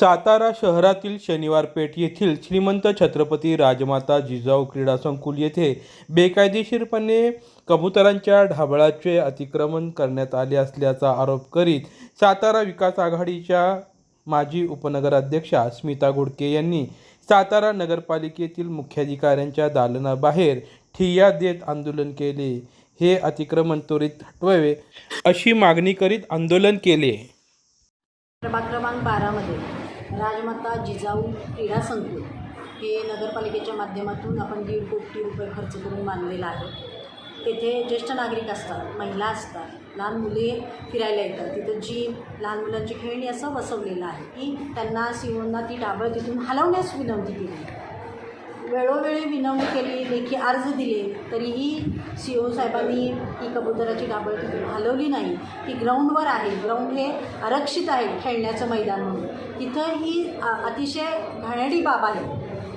सातारा शहरातील शनिवार पेठ येथील श्रीमंत छत्रपती राजमाता जिजाऊ क्रीडा संकुल येथे बेकायदेशीरपणे कबुतरांच्या ढाबळाचे अतिक्रमण करण्यात आले असल्याचा आरोप करीत सातारा विकास आघाडीच्या माजी उपनगराध्यक्षा स्मिता गुडके यांनी सातारा नगरपालिकेतील मुख्याधिकाऱ्यांच्या दालनाबाहेर ठिय्या देत आंदोलन केले. हे अतिक्रमण त्वरित हटवावे अशी मागणी करीत आंदोलन केले. क्रमांक बारामध्ये राजमाता जिजाऊ क्रीडा संकुल हे नगरपालिकेच्या माध्यमातून आपण दीड कोटी रुपये खर्च करून बांधलेलं आहे. तेथे ज्येष्ठ नागरिक असतात महिला असतात लहान मुले फिरायला येतात. तिथं जी लहान मुलांची खेळणी असं बसवलेलं आहे की त्यांना सीओना ती डाबळ तिथून हलवण्यास विनंती केली. वेळोवेळी विनवणी केली लेखी अर्ज दिले तरीही सी ओ साहेबांनी ही कबुतराची डाबळ तिथे घालवली नाही. ती ग्राउंडवर आहे. ग्राउंड हे आरक्षित आहे खेळण्याचं मैदान म्हणून. तिथं ही अतिशय घाणेडी बाब आहे.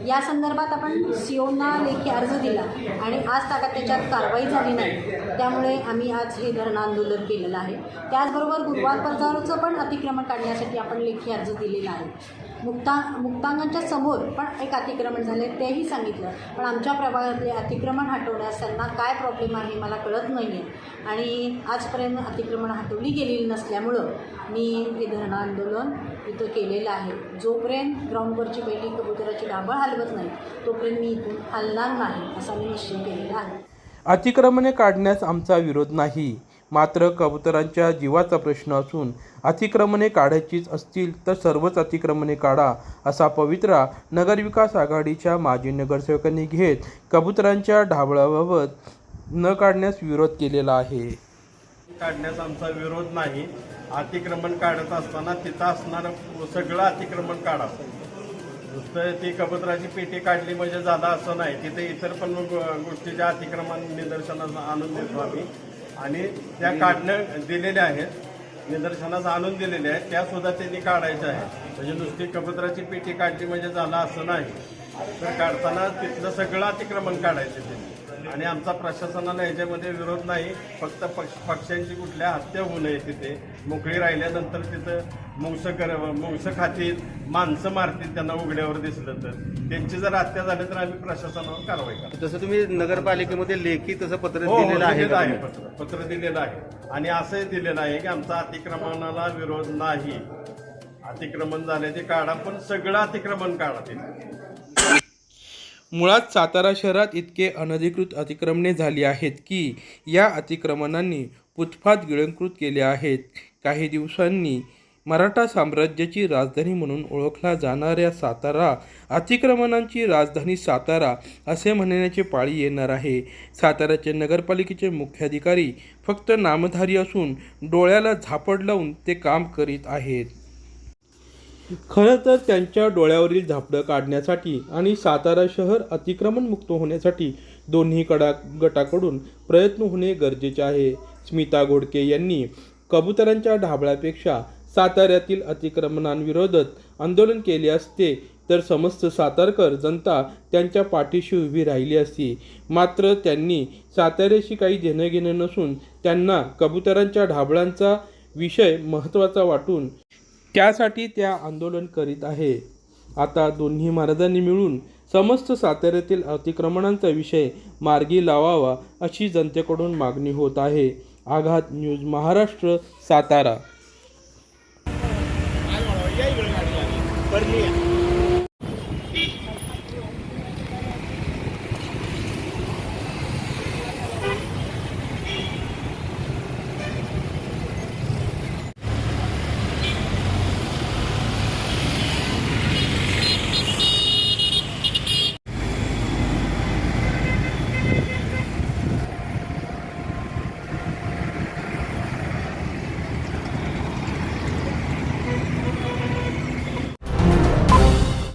या संदर्भात आपण सीओना लेखी अर्ज दिला आणि आज ताकद त्याच्यात कारवाई झाली नाही. त्यामुळे आम्ही आज हे धरण आंदोलन केलेलं आहे. त्याचबरोबर गुरुवार बाजाराचं पण अतिक्रमण काढण्यासाठी आपण लेखी अर्ज दिलेला आहे. मुक्ता मुक्तांगांच्या समोर पण एक अतिक्रमण झाले तेही सांगितलं. पण आमच्या प्रभागातले अतिक्रमण हटवण्यास त्यांना काय प्रॉब्लेम आहे मला कळत नाही आहे आणि आजपर्यंत अतिक्रमण हटवली गेलेली नसल्यामुळं मी हे धरणं आंदोलन इथं केलेलं आहे. जोपर्यंत ग्राउंडवरची पहिली कबुतराची डाबळ हलवत नाही. तोपर्यंत मी इथून हलणार नाही असा मी निश्चय केलेला आहे. अतिक्रमणे काढण्यास आमचा विरोध नाही. मात्र कबुतरांच्या जीवाचा प्रश्न असून अतिक्रमणे काढायचीच असतील तर सर्वच अतिक्रमणे काढा असा पवित्रा नगरविकास आघाडीच्या माजी नगरसेवकांनी घेत कबुतरांच्या ढाबळाबाबत न काढण्यास विरोध केलेला आहे. काढण्यास आमचा विरोध नाही. अतिक्रमण काढत असताना तिथं असणारं सगळं अतिक्रमण काढावं नुसतं ती कबुतराची पेटी काढली म्हणजे झालं असं नाही. तिथे इतर पण गोष्टीच्या अतिक्रमण निदर्शनास आणून देतो आम्ही. आणि त्या काढणं दिलेल्या आहेत. निदर्शनास आणून दिलेल्या आहेत. त्या सुद्धा त्यांनी काढायच्या आहेत. म्हणजे नुसती कबुतराची पेटी काढली म्हणजे झालं असं नाही. तर काढताना तिथलं सगळं अतिक्रमण काढायचं त्यांनी. आणि आमचा प्रशासनाला याच्यामध्ये विरोध नाही. फक्त पक्ष पक्ष्यांची कुठल्या हत्या होऊ नये तिथे. मोकळी राहिल्यानंतर तिथं मुंगस कर मुंगस खातील माणसं मारतील त्यांना उघड्यावर दिसलं तर. त्यांची जर हत्या झाली तर आम्ही प्रशासनावर कारवाई करतो जसं तुम्ही नगरपालिकेमध्ये लेखी तसं पत्र हो हो, दिलेलं आहे? पत्र. पत्र दिलेलं आहे. आणि असंही दिलेलं आहे की आमचा अतिक्रमणाला विरोध नाही. अतिक्रमण झाले ते काढा पण सगळं अतिक्रमण काढा ते मुळात सातारा शहरात इतके अनधिकृत अतिक्रमणे झाली आहेत की या अतिक्रमणांनी पुतफात गिळंकृत केले आहेत. काही दिवसांनी मराठा साम्राज्याची राजधानी म्हणून ओळखला जाणाऱ्या सातारा अतिक्रमणांची राजधानी सातारा असे म्हणण्याची पाळी येणार आहे. साताऱ्याचे नगरपालिकेचे मुख्याधिकारी फक्त नामधारी असून डोळ्याला झापड लावून ते काम करीत आहेत. खरं तर त्यांच्या डोळ्यावरील झापडं काढण्यासाठी आणि सातारा शहर अतिक्रमणमुक्त होण्यासाठी दोन्ही कडा गटाकडून प्रयत्न होणे गरजेचे आहे. स्मिता घोडके यांनी कबुतरांच्या ढाबळापेक्षा साताऱ्यातील अतिक्रमणांविरोधात आंदोलन केले असते तर समस्त सातारकर जनता त्यांच्या पाठीशी उभी राहिली असती. मात्र त्यांनी साताऱ्याशी काही देणं घेणं नसून त्यांना कबुतरांच्या ढाबळांचा विषय महत्त्वाचा वाटून त्यासाठी त्या आंदोलन करीत आहे आता दोन्ही महाराजांनी मिळून समस्त साताऱ्यातील अतिक्रमणांचा विषय मार्गी लावावा अशी जनतेकडून मागणी होत आहे आघात न्यूज महाराष्ट्र सातारा